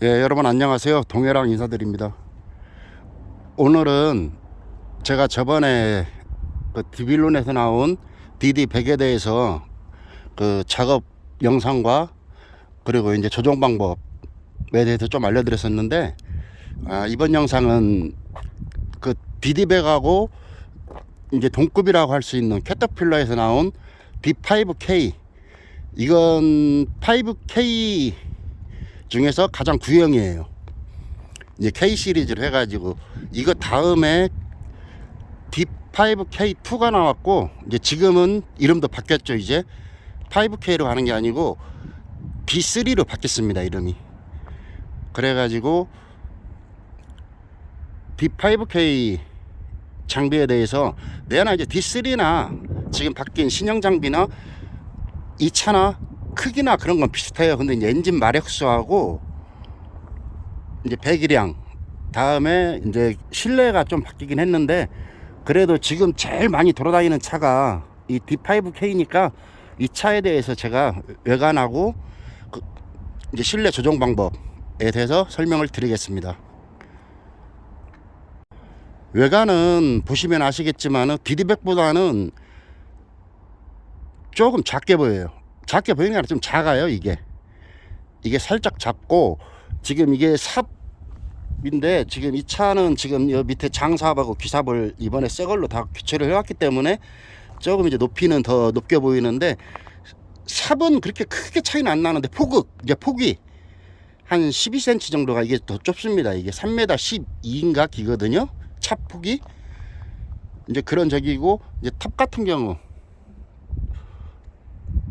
예, 여러분 안녕하세요. 동해랑 인사드립니다. 오늘은 제가 저번에 그 디빌론에서 나온 DD100에 대해서 그 작업 영상과 그리고 이제 조정 방법에 대해서 좀 알려드렸었는데 아, 이번 영상은 그 DD100하고 이제 동급이라고 할 수 있는 캐터필러에서 나온 D5K 이건 5K 중에서 가장 구형이에요. 이제 K 시리즈를 해가지고 이거 다음에 D5K2가 나왔고 이제 지금은 이름도 바뀌었죠. 이제 5K로 가는 게 아니고 D3로 바뀌었습니다. 이름이. 그래가지고 D5K 장비에 대해서 내나 이제 D3나 지금 바뀐 신형 장비나 이 차나 크기나 그런 건 비슷해요. 근데 엔진 마력수하고 이제 배기량 다음에 이제 실내가 좀 바뀌긴 했는데 그래도 지금 제일 많이 돌아다니는 차가 이 D5K니까 이 차에 대해서 제가 외관하고 그 이제 실내 조정 방법에 대해서 설명을 드리겠습니다. 외관은 보시면 아시겠지만 디디백보다는 조금 작게 보여요. 작게 보이는 게 아니라 좀 작아요, 이게. 이게 살짝 작고, 지금 이게 삽인데, 지금 이 차는 지금 여 밑에 장삽하고 귀삽을 이번에 새 걸로 다 교체를 해왔기 때문에 조금 이제 높이는 더 높게 보이는데, 삽은 그렇게 크게 차이는 안 나는데, 폭극, 이제 폭이 한 12cm 정도가 이게 더 좁습니다. 이게 3m 12인가 기거든요. 차 폭이. 이제 그런 적이고, 이제 탑 같은 경우,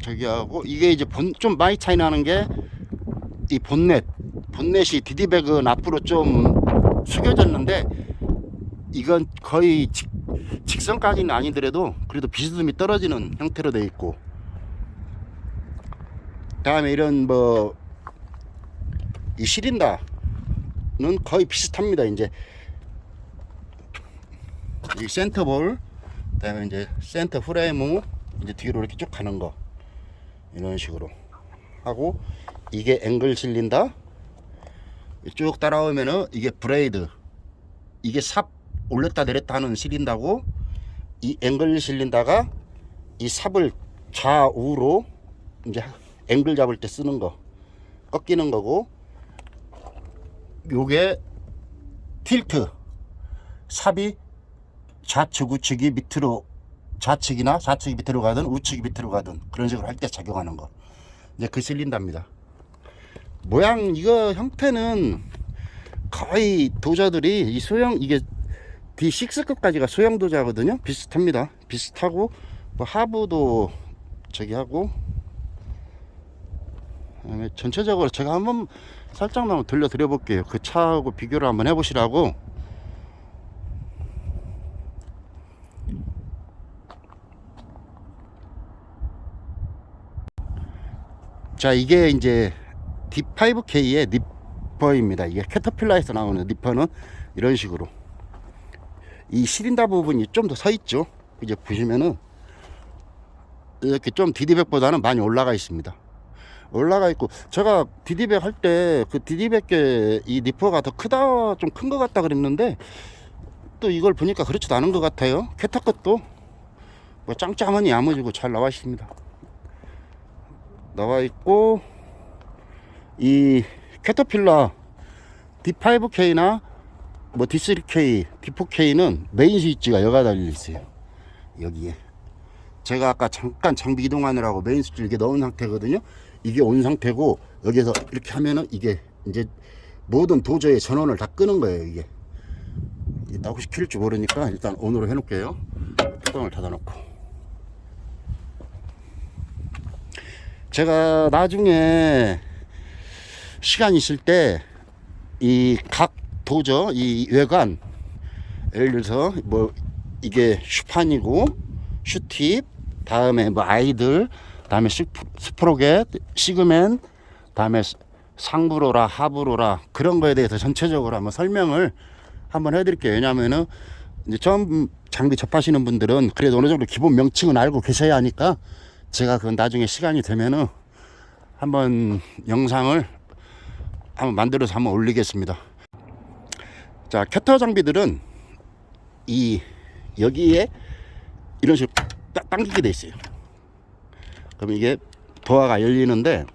저기하고 이게 이제 본 좀 많이 차이 나는 게 이 본넷 본넷이 디디백은 앞으로 좀 숙여졌는데 이건 거의 직, 직선까지는 아니더라도 그래도 비스듬히 떨어지는 형태로 돼 있고. 다음에 이런 뭐 이 시린다는 거의 비슷합니다. 이제 이 센터볼 그다음에 이제 센터 프레임 이제 뒤로 이렇게 쭉 가는 거 이런 식으로 하고 이게 앵글 실린다. 쭉 따라오면은 이게 브레이드 이게 삽 올렸다 내렸다 하는 실린다고 이 앵글 실린다가 이 삽을 좌우로 이제 앵글 잡을 때 쓰는 거 꺾이는 거고 요게 틸트. 삽이 좌측 우측이 밑으로 좌측이나 좌측이 밑으로 가든 우측이 밑으로 가든 그런 식으로 할 때 작용하는 거. 이제 그 실린다입니다. 모양 이거 형태는 거의 도자들이 이 소형 이게 D6급까지가 소형 도자거든요. 비슷합니다. 비슷하고 뭐 하부도 저기 하고 전체적으로 제가 한번 살짝만 들려 드려 볼게요. 그 차하고 비교를 한번 해 보시라고 자 이게 이제 D5K의 니퍼입니다. 이게 캐터필라에서 나오는 니퍼는 이런 식으로. 이 시린다 부분이 좀 더 서 있죠? 이제 보시면은 이렇게 좀 디디백보다는 많이 올라가 있습니다. 올라가 있고 제가 디디백 할 때 그 디디백의 이 니퍼가 더 크다 좀 큰 것 같다 그랬는데 또 이걸 보니까 그렇지도 않은 것 같아요. 캐터 것도 뭐 짱짱하니 야무지고 잘 나와 있습니다 나와 있고 이 캐터필라 D5K나 뭐 D3K, D4K는 메인 스위치가 여가 달려 있어요. 여기에. 제가 아까 잠깐 장비 이동하느라고 메인 스위치 이렇게 넣은 상태거든요. 이게 온 상태고 여기서 이렇게 하면은 이게 이제 모든 도저의 전원을 다 끄는 거예요. 이게. 킬줄 모르니까 일단 온으로 해놓을게요. 뚜껑을 닫아놓고. 제가 나중에 시간 있을 때 이 각 도저 이 외관 예를 들어서 뭐 이게 슈판이고 슈팁 다음에 뭐 아이들 다음에 스프로겟 시그맨 다음에 상브로라 하브로라 그런 거에 대해서 전체적으로 한번 설명을 한번 해드릴게요. 왜냐면은 이제 처음 장비 접하시는 분들은 그래도 어느 정도 기본 명칭은 알고 계셔야 하니까 제가 그 나중에 시간이 되면은 한번 영상을 한번 만들어서 한번 올리겠습니다. 자, 캐터 장비들은 이 여기에 이런 식으로 딱 당기게 돼 있어요. 그럼 이게 도화가 열리는데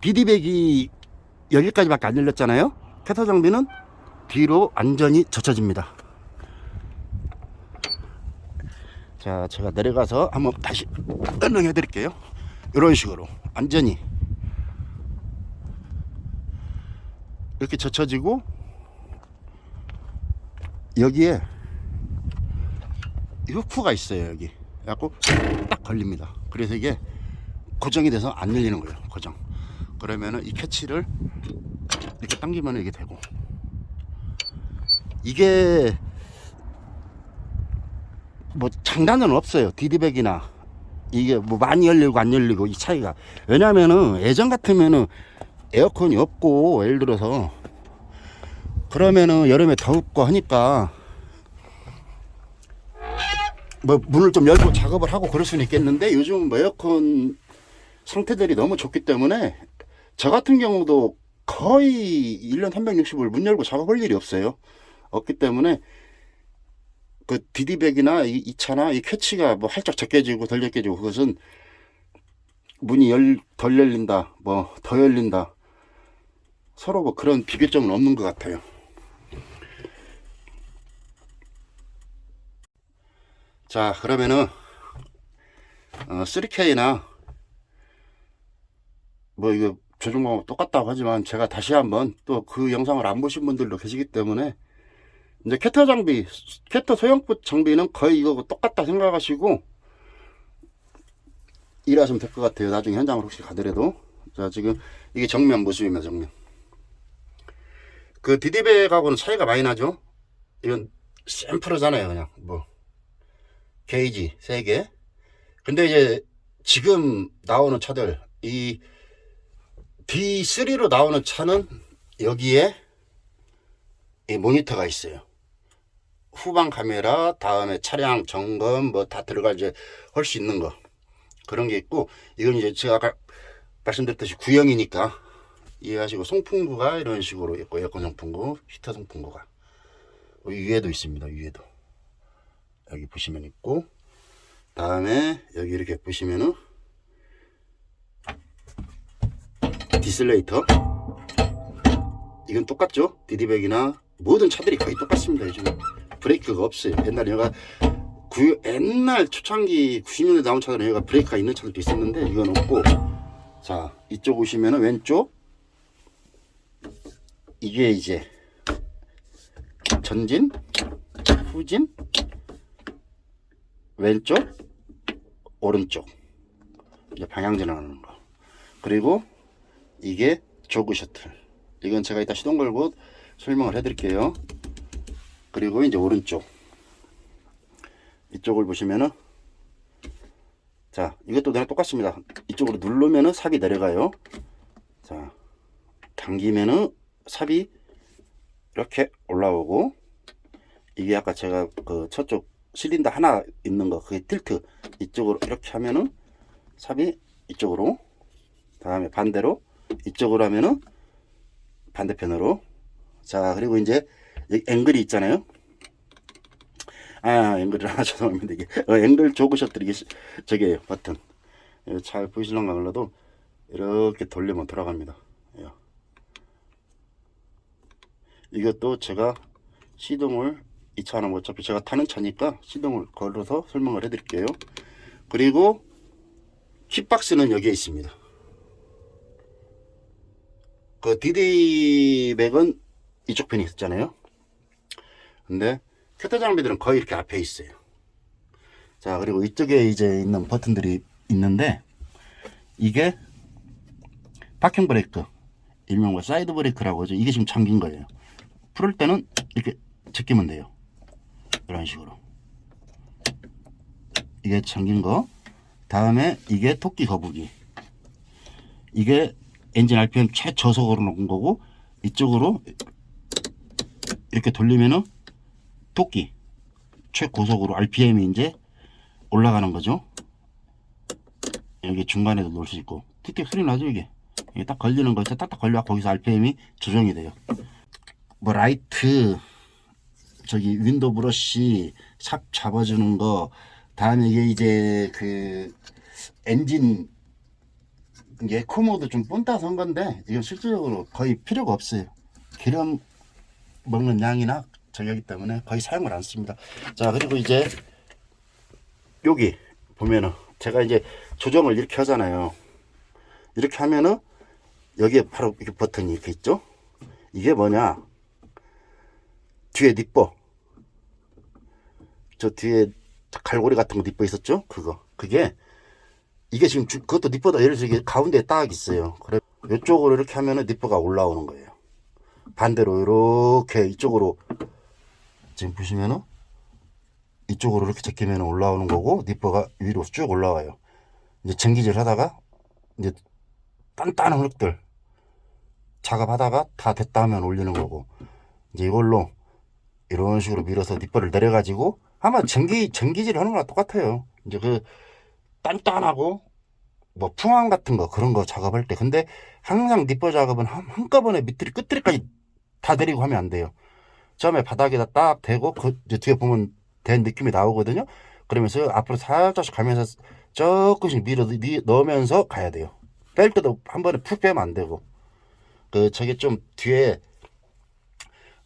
비디백이 여기까지밖에 안 열렸잖아요. 캐터 장비는 뒤로 안전히 젖혀집니다. 자, 제가 내려가서 한번 다시 설명해 드릴게요. 이런 식으로 안전히 이렇게 젖혀지고 여기에 후크가 있어요 여기. 그래갖고 딱 걸립니다. 그래서 이게 고정이 돼서 안 열리는 거예요 고정. 그러면은 이 캐치를 이렇게 당기면 이게 되고. 이게 뭐 장단은 없어요. 디디백이나 이게 뭐 많이 열리고 안 열리고 이 차이가. 왜냐면은 예전 같으면은 에어컨이 없고 예를 들어서. 그러면은 여름에 더웁고 하니까 뭐 문을 좀 열고 작업을 하고 그럴 수는 있겠는데 요즘 뭐 에어컨 상태들이 너무 좋기 때문에 저 같은 경우도 거의 1년 360을 문 열고 작업할 일이 없어요. 없기 때문에 그 디디백이나 이, 이 차나 이 캐치가 뭐 활짝 적게지고 덜 적게지고 그것은 문이 열, 덜 열린다, 뭐 더 열린다. 서로 뭐 그런 비교점은 없는 것 같아요. 자, 그러면은 어, 3K나 뭐 이거 조종 방법 똑같다고 하지만 제가 다시 한번 또 그 영상을 안 보신 분들도 계시기 때문에 이제 캐터 장비, 캐터 소형급 장비는 거의 이거 똑같다 생각하시고 일하시면 될 것 같아요. 나중에 현장으로 혹시 가더라도. 자, 지금 이게 정면 모습입니다, 정면. 그 디디백하고는 차이가 많이 나죠? 이건 샘플이잖아요, 그냥. 뭐. 게이지, 3개. 근데 이제 지금 나오는 차들, 이 D3로 나오는 차는 여기에 이 모니터가 있어요. 후방 카메라, 다음에 차량 점검 뭐 다 들어가 이제 할 수 있는 거 그런 게 있고 이건 이제 제가 아까 말씀드렸듯이 구형이니까 이해하시고 송풍구가 이런 식으로 있고 에어컨 송풍구, 히터 송풍구가 어, 위에도 있습니다. 위에도 여기 보시면 있고 다음에 여기 이렇게 보시면은 디슬레이터 이건 똑같죠? 디디백이나 모든 차들이 거의 똑같습니다. 요즘 브레이크가 없어요. 옛날에 얘가 구, 옛날 초창기 90년대 나온 차들은 얘가 브레이크가 있는 차들도 있었는데 이건 없고. 자 이쪽 오시면은 왼쪽. 이게 이제 전진 후진 왼쪽 오른쪽. 이제 방향 전환하는 거. 그리고 이게 조그 셔틀. 이건 제가 이따 시동 걸고 설명을 해드릴게요 그리고 이제 오른쪽. 이쪽을 보시면은 자 이것도 그냥 똑같습니다. 이쪽으로 누르면은 삽이 내려가요. 자 당기면은 삽이 이렇게 올라오고 이게 아까 제가 그 저쪽 실린더 하나 있는 거 그게 틸트. 이쪽으로 이렇게 하면은 삽이 이쪽으로 다음에 반대로 이쪽으로 하면은 반대편으로. 자 그리고 이제 앵글이 있잖아요. 아 앵글이 하나 죄송합니다. 이게 어, 앵글 시- 저게 버튼. 이거 잘 보이실런가 몰라도 이렇게 돌리면 돌아갑니다. 예. 이것도 제가 시동을 이 차는 어차피 제가 타는 차니까 시동을 걸어서 설명을 해 드릴게요. 그리고 킥박스는 여기에 있습니다. 그 디디백은 이쪽 편이 있었잖아요. 근데 캐터 장비들은 거의 이렇게 앞에 있어요. 자 그리고 이쪽에 이제 있는 버튼들이 있는데 이게 파킹 브레이크 일명 뭐 사이드 브레이크라고 하죠. 이게 지금 잠긴 거예요. 풀을 때는 이렇게 제끼면 돼요. 이런 식으로 이게 잠긴 거 다음에 이게 토끼 거북이 이게 엔진 RPM 최저속으로 놓은 거고 이쪽으로 이렇게 돌리면은 토끼. 최고속으로 RPM이 이제 올라가는 거죠. 여기 중간에도 놓을 수 있고. 틱틱 소리 나죠 이게? 이게 딱 걸리는 거에서 딱딱 걸려. 거기서 RPM이 조정이 돼요. 뭐 라이트. 저기 윈도우 브러쉬 샵 잡아주는 거. 다음에 이게 이제 그 엔진. 이게 에코모드 좀 뽐따서 한 건데 이건 실질적으로 거의 필요가 없어요. 기름 먹는 양이나 저기기 때문에 거의 사용을 안 씁니다. 자 그리고 이제 여기 보면은 제가 이제 조정을 이렇게 하잖아요. 이렇게 하면은 여기에 바로 이렇게 버튼이 이렇게 있죠. 이게 뭐냐? 뒤에 니뻐. 저 뒤에 갈고리 같은 거 니뻐 있었죠? 그거. 그게 이게 지금 주- 그것도 니뻐다 예를 들어 이게 가운데 에 딱 있어요. 그래 이쪽으로 이렇게 하면은 니뻐가 올라오는 거예요. 반대로 이렇게 이쪽으로 지금 보시면은 이쪽으로 이렇게 제끼면 올라오는 거고 니퍼가 위로 쭉 올라와요. 이제 전기질 하다가 이제 단단한 흙들 작업하다가 다 됐다 하면 올리는 거고 이제 이걸로 이런 식으로 밀어서 니퍼를 내려가지고 아마 전기 전기질 하는 거랑 똑같아요. 이제 그 단단하고 뭐 풍황 같은 거 그런 거 작업할 때 근데 항상 니퍼 작업은 한, 한꺼번에 밑들이 끝들이까지 다 내리고 하면 안 돼요. 처음에 바닥에다 딱 대고 그 뒤에 보면 된 느낌이 나오거든요. 그러면서 앞으로 살짝씩 가면서 조금씩 밀어 넣- 넣으면서 가야 돼요. 뺄 때도 한 번에 푹 빼면 안 되고 그 저게 좀 뒤에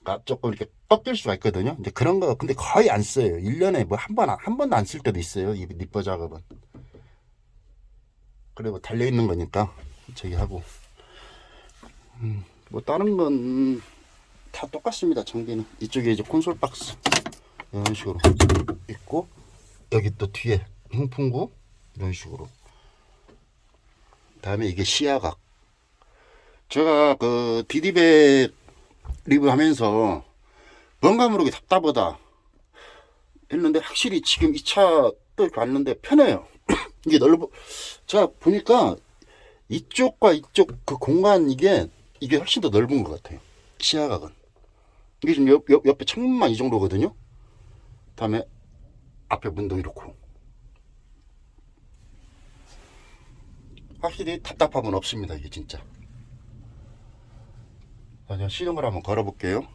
가 조금 이렇게 꺾일 수가 있거든요. 이제 그런 거 근데 거의 안 써요. 1년에 뭐 한 번 한 번도 안 쓸 때도 있어요. 이 니퍼 작업은. 그리고 달려 있는 거니까 저기 하고 음, 뭐 다른 건 다 똑같습니다. 장비는. 이쪽에 이제 콘솔 박스 이런 식으로 있고 여기 또 뒤에 흥풍구 이런 식으로. 다음에 이게 시야각. 제가 그 디디백 리뷰하면서 뭔가 모르게 답답하다 했는데 확실히 지금 이 차또 왔는데 편해요. 이게 넓어. 제가 보니까 이쪽과 이쪽 그 공간 이게 이게 훨씬 더 넓은 것 같아요. 시야각은 이게 지금 옆, 옆, 옆에 창문만 이 정도거든요? 다음에 앞에 문도 이렇고. 확실히 답답함은 없습니다 이게 진짜. 자, 제가 시동을 한번 걸어 볼게요.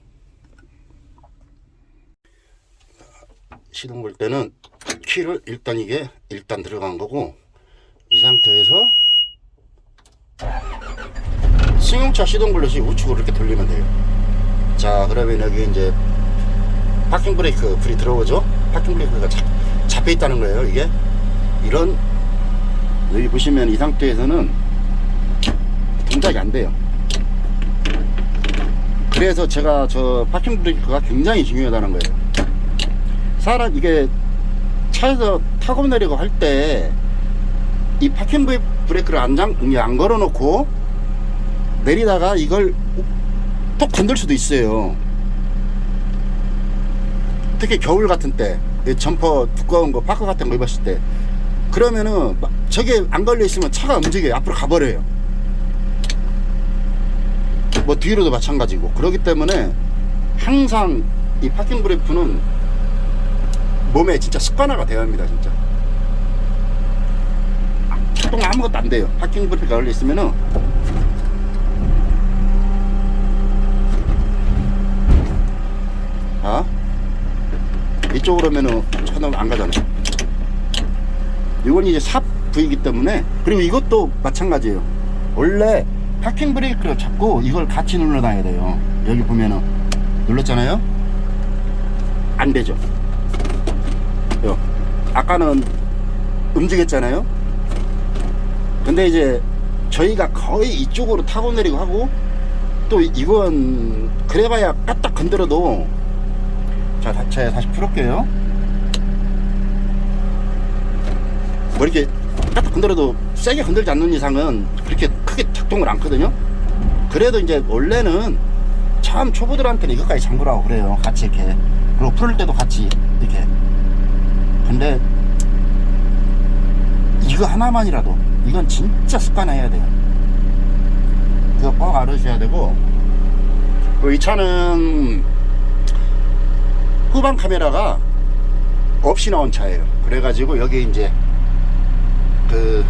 시동 걸 때는 키를 일단 이게 일단 들어간 거고 이 상태에서 승용차 시동 걸듯이 우측으로 이렇게 돌리면 돼요 자 그러면 여기 이제 파킹 브레이크 불이 들어오죠? 파킹 브레이크가 잡, 잡혀 있다는 거예요 이게? 이런 여기 보시면 이 상태에서는 동작이 안 돼요. 그래서 제가 저 파킹 브레이크가 굉장히 중요하다는 거예요. 사람 이게 차에서 타고 내리고 할 때 이 파킹 브레- 브레이크를 안, 장, 안 걸어 놓고 내리다가 이걸 톡 건들 수도 있어요. 특히 겨울 같은 때이 점퍼 두꺼운 거 파커 같은 거 입었을 때. 그러면은 막 저게 안 걸려 있으면 차가 움직여요. 앞으로 가버려요. 뭐 뒤로도 마찬가지고. 그렇기 때문에 항상 이 파킹 브레이크는 몸에 진짜 습관화가 되어야 합니다 진짜. 작동 아무것도 안 돼요. 파킹 브레이크가 걸려 있으면은 아 이쪽으로 하면은 차도 안 가잖아요. 이건 이제 삽 부위이기 때문에 그리고 이것도 마찬가지예요. 원래 파킹 브레이크를 잡고 이걸 같이 눌러놔야 돼요. 여기 보면은. 눌렀잖아요? 안 되죠. 요. 아까는 움직였잖아요? 근데 이제 저희가 거의 이쪽으로 타고 내리고 하고 또 이건 그래봐야 까딱 건드려도 자 다- 제가 다시 풀을게요. 뭐 이렇게 까딱 건드려도 세게 건들지 않는 이상은 그렇게 크게 작동을 않거든요. 그래도 이제 원래는 참 초보들한테는 이것까지 잠그라고 그래요. 같이 이렇게. 그리고 풀을 때도 같이 이렇게. 근데 이거 하나만이라도 이건 진짜 습관해야 돼요. 그거 꼭 알으셔야 되고 그리고 이 차는 후방 카메라가 없이 나온 차예요 그래가지고 여기 이제 그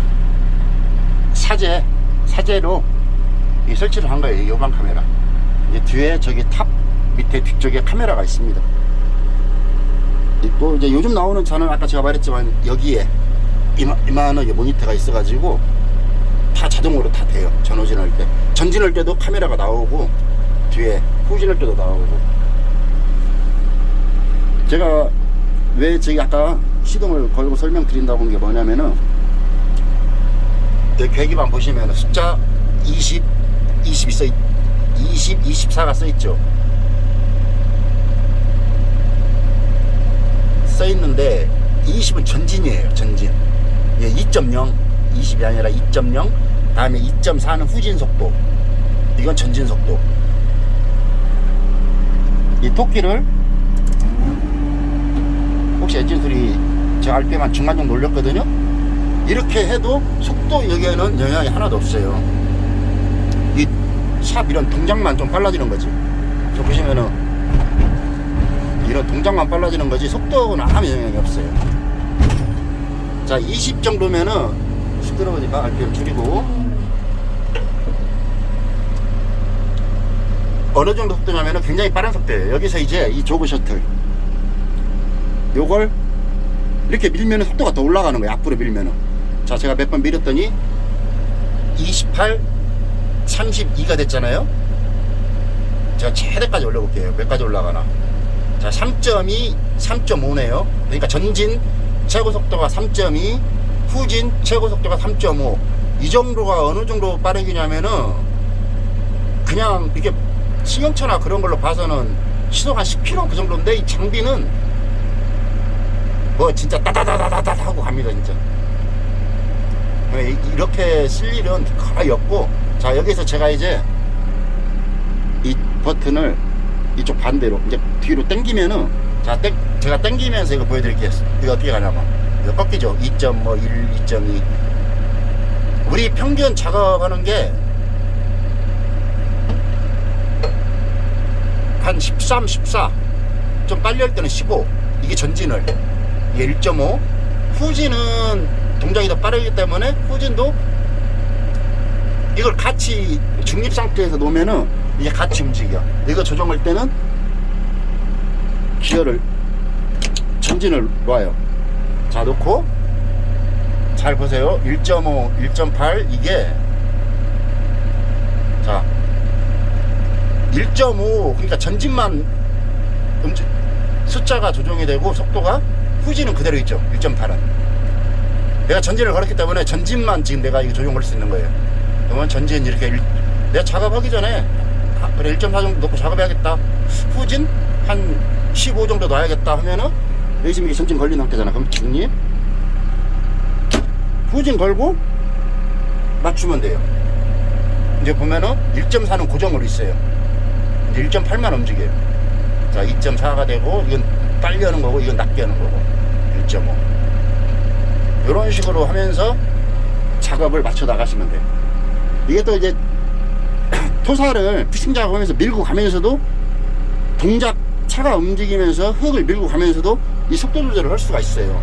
사제 사제로 여기 설치를 한 거예요. 요방 카메라. 이제 뒤에 저기 탑 밑에 뒤쪽에 카메라가 있습니다. 있고 이제 요즘 나오는 차는 아까 제가 말했지만 여기에 이마, 이만하게 모니터가 있어가지고 다 자동으로 다 돼요. 전후진할 때. 전진할 때도 카메라가 나오고 뒤에 후진할 때도 나오고. 제가 왜 저기 아까 시동을 걸고 설명드린다고 한 게 뭐냐면은 여기 계기판 보시면 숫자 20, 20이 써 있, 20, 24가 써 있죠. 써 있는데 20은 전진이에요. 전진. 예, 2.0, 20이 아니라 2.0. 다음에 2.4는 후진 속도. 이건 전진 속도. 이 토끼를 혹시 엔진 소리 저 RPM만 중간 정도 올렸거든요. 이렇게 해도 속도 여기에는 영향이 하나도 없어요. 이 샵 이런 동작만 좀 빨라지는 거지. 저 보시면은 이런 동작만 빨라지는 거지 속도는 아무 영향이 없어요. 자, 20 정도면은 시끄러우니까 RPM 줄이고 어느 정도 속도냐면은 굉장히 빠른 속도예요. 여기서 이제 이 조그 셔틀 요걸 이렇게 밀면은 속도가 더 올라가는 거예요. 앞으로 밀면은. 자, 제가 몇 번 밀었더니 28, 32가 됐잖아요. 제가 최대까지 올려볼게요. 몇 가지 올라가나. 자, 3.2, 3.5네요. 그러니까 전진 최고 속도가 3.2, 후진 최고 속도가 3.5. 이 정도가 어느 정도 빠르기냐면은 그냥 이게 승용차나 그런 걸로 봐서는 시속 한 10km 그 정도인데 이 장비는 뭐 진짜 따다다다다다 하고 갑니다 진짜 이- 이렇게 쓸 일은 거의 없고 자 여기서 제가 이제 이 버튼을 이쪽 반대로 이제 뒤로 당기면은 자 땡, 제가 당기면서 이거 보여드릴게요 이거 어떻게 가냐면 이거 꺾이죠 2.1 2.2 우리 평균 작업하는 게 한 13, 14. 좀 빨리 할 때는 15. 이게 전진을. 이게 1.5. 후진은 동작이 더 빠르기 때문에 후진도 이걸 같이 중립 상태에서 놓으면은 이게 같이 움직여. 이거 조정할 때는 기어를 전진을 놔요. 자, 놓고 잘 보세요. 1.5, 1.8 이게 자, 1.5 그러니까 전진만 숫자가 조정이 되고 속도가 후진은 그대로 있죠. 1.8은. 내가 전진을 걸었기 때문에 전진만 지금 내가 이거 조정할 수 있는 거예요. 그러면 전진 이렇게 일- 내가 작업하기 전에 아, 그래 1.4 정도 놓고 작업해야겠다. 후진 한 15 정도 놔야겠다 하면은 여기 지금 이게 전진 걸린 상태잖아. 그럼 중립? 후진 걸고 맞추면 돼요. 이제 보면은 1.4는 고정으로 있어요. 이제 1.8만 움직여요. 자, 2.4가 되고, 이건 빨리 하는 거고, 이건 낮게 하는 거고, 1.5. 이런 식으로 하면서 작업을 맞춰 나가시면 돼요. 이게 또 이제 토사를 피싱 작업하면서 밀고 가면서도 동작, 차가 움직이면서 흙을 밀고 가면서도 이 속도 조절을 할 수가 있어요.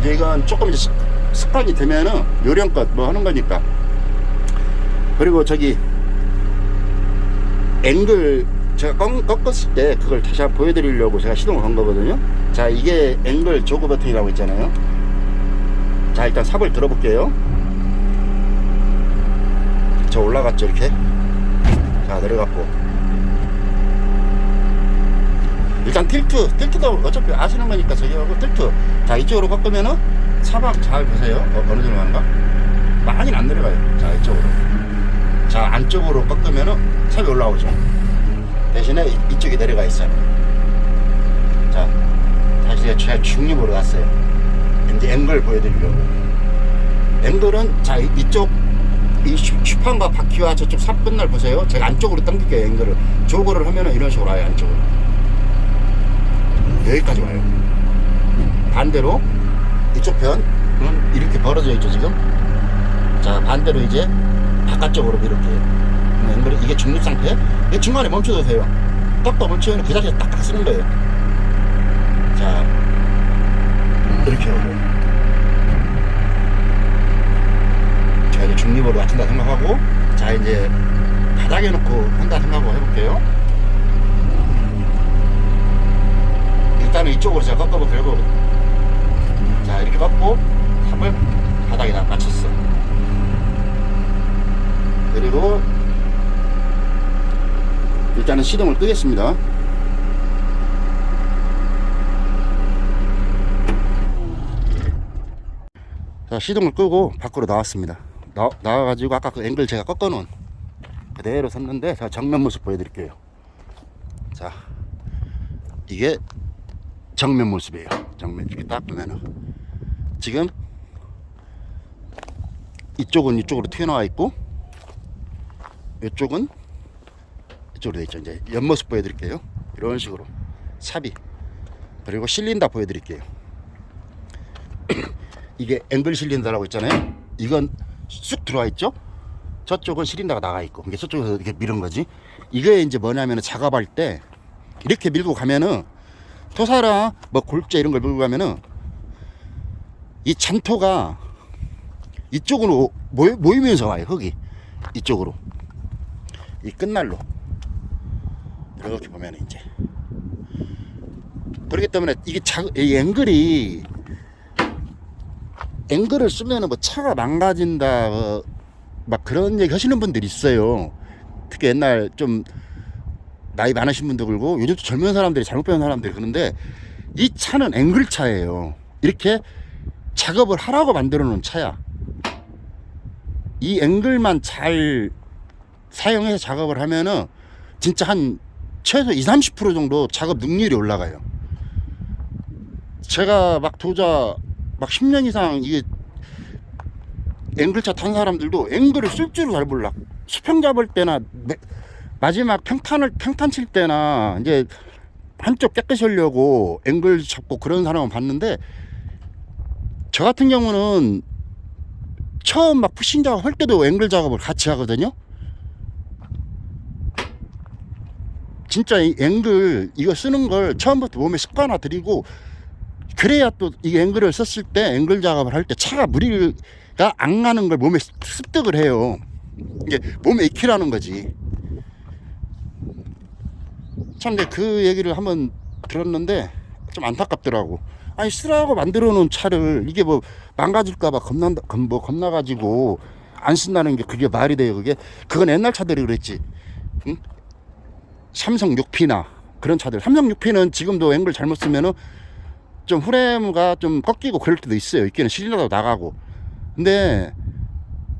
이제 이건 조금 이제 습- 습관이 되면은 요령껏 뭐 하는 거니까. 그리고 저기 앵글 제가 꺾, 꺾었을 때 그걸 다시 한번 보여드리려고 제가 시동을 건 거거든요 자 이게 앵글 조그 버튼이라고 있잖아요. 자 일단 삽을 들어볼게요. 저 올라갔죠 이렇게? 자 내려갔고. 일단 틸트 틸트도 어차피 아시는 거니까 저기 하고 틸트. 자 이쪽으로 꺾으면은 사방 잘 보세요. 어, 어느 정도 가는가? 많이는 안 내려가요. 자 이쪽으로. 자 안쪽으로 꺾으면은 삽이 올라오죠. 대신에 이- 이쪽이 내려가 있어요. 자 다시 제가 중립으로 갔어요. 이제 앵글 보여드리려고. 앵글은 자 이- 이쪽 이 슈- 슈판과 바퀴와 저쪽 삽 끝날 보세요. 제가 안쪽으로 당길게요 앵글을. 조거를 하면은 이런 식으로 와요 안쪽으로. 여기까지 와요. 반대로 이쪽 편은 이렇게 벌어져 있죠 지금? 자 반대로 이제 바깥쪽으로 밀을게요 앵글이 이게 중립 상태? 이게 중간에 멈춰도 돼요. 떴다 멈추면 그 자리에서 딱딱 쓰는 거예요. 자 이렇게 하고 제가 이제 중립으로 맞춘다 생각하고 해놓고 한다 생각하고 해볼게요. 일단은 이쪽으로 제가 꺾어볼게요. 자, 이렇게 꺾고 탑을 바닥에다 맞췄어. 그리고 일단은 시동을 끄겠습니다. 자, 시동을 끄고 밖으로 나왔습니다. 나, 나와가지고 아까 그 앵글 제가 꺾어놓은 그대로 섰는데 자, 정면 모습 보여드릴게요. 자, 이게 정면 모습이에요. 정면 이렇게 딱 보면은 지금 이쪽은 이쪽으로 튀어나와 있고 이쪽은 이쪽으로 돼 있죠. 이제 옆모습 보여드릴게요. 이런 식으로 삽입 그리고 실린다 보여드릴게요. 이게 앵글 실린다라고 있잖아요. 이건 쑥 들어와 있죠. 저쪽은 실린다가 나가 있고 이게 저쪽에서 이렇게 밀은 거지. 이게 이제 뭐냐면은 작업할 때 이렇게 밀고 가면은 토사랑 뭐 골재 이런 걸 밀고 가면은 이 잔토가 이쪽으로 모이, 모이면서 와요 흙이 이쪽으로 이 끝날로 이렇게 보면 이제 그렇기 때문에 이게 자, 이 앵글이 앵글을 쓰면은 뭐 차가 망가진다 어, 막 그런 얘기 하시는 분들이 있어요. 특히 옛날 좀 나이 많으신 분도 그러고 요즘 젊은 사람들이 잘못 배운 사람들이 그러는데 이 차는 앵글 차예요. 이렇게 작업을 하라고 만들어 놓은 차야. 이 앵글만 잘 사용해서 작업을 하면은 진짜 한 최소 20, 30% 정도 작업 능률이 올라가요. 제가 막 도자 막 10년 이상 이게 앵글차 탄 사람들도 앵글을 쓸 줄을 잘 몰라. 수평 잡을 때나 매- 마지막 평탄을 평탄 칠 때나 이제 한쪽 깨끗이 하려고 앵글 잡고 그런 사람은 봤는데 저 같은 경우는 처음 막 푸신 작업 할 때도 앵글 작업을 같이 하거든요. 진짜 이 앵글 이거 쓰는 걸 처음부터 몸에 습관화 들이고 그래야 또 이 앵글을 썼을 때 앵글 작업을 할 때 차가 무리가 안 가는 걸 몸에 습- 습득을 해요. 이게 몸에 익히라는 거지. 참, 근데 그 얘기를 한번 들었는데 좀 안타깝더라고. 아니 쓰라고 만들어 놓은 차를 이게 뭐 망가질까봐 겁난다, 겁- 뭐 겁나가지고 안 쓴다는 게 그게 말이 돼요. 그게 그건 옛날 차들이 그랬지. 응? 삼성 6P나 그런 차들. 삼성 6P는 지금도 앵글 잘못 쓰면은 좀 후레무가 좀 꺾이고 그럴 때도 있어요. 있기는 실린더도 나가고. 근데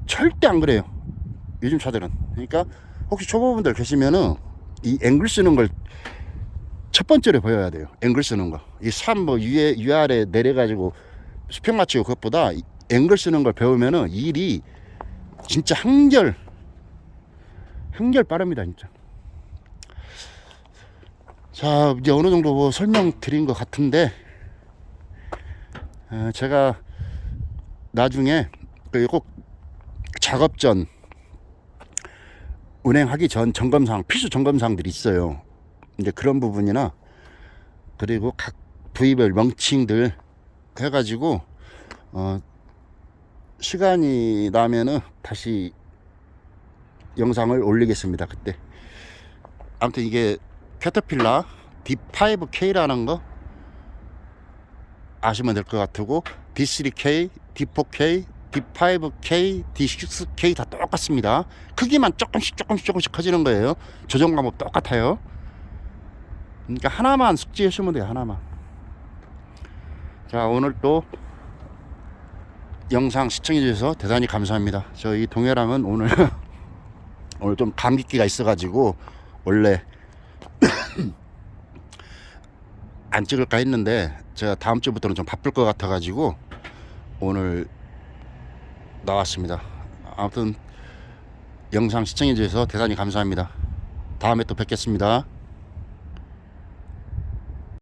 절대 안 그래요. 요즘 차들은. 그러니까 혹시 초보분들 계시면은 이 앵글 쓰는 걸 첫 번째로 보여야 돼요. 앵글 쓰는 거. 이 산 뭐 위에 위아래 내려가지고 수평 맞추고 그것보다 이 앵글 쓰는 걸 배우면은 일이 진짜 한결 한결 빠릅니다 진짜. 자 이제 어느 정도 뭐 설명 드린 것 같은데 어, 제가 나중에 그꼭 작업 전 운행하기 전 점검사항 필수 점검사항들이 있어요. 이제 그런 부분이나 그리고 각 부위별 명칭들 해가지고 어 시간이 나면은 다시 영상을 올리겠습니다. 그때 아무튼 이게 캐터필라 D5K라는 거 아시면 될 것 같고 D3K, D4K, D5K, D6K 다 똑같습니다. 크기만 조금씩 조금씩 조금씩 커지는 거예요. 조정 방법 똑같아요. 그러니까 하나만 숙지하시면 돼요. 하나만. 자 오늘 또 영상 시청해 주셔서 대단히 감사합니다. 저희 동해랑은 오늘 오늘 좀 감기기가 있어가지고 원래 안 찍을까 했는데 제가 다음 주부터는 좀 바쁠 것 같아 가지고 오늘 나왔습니다. 아무튼 영상 시청해 주셔서 대단히 감사합니다. 다음에 또 뵙겠습니다.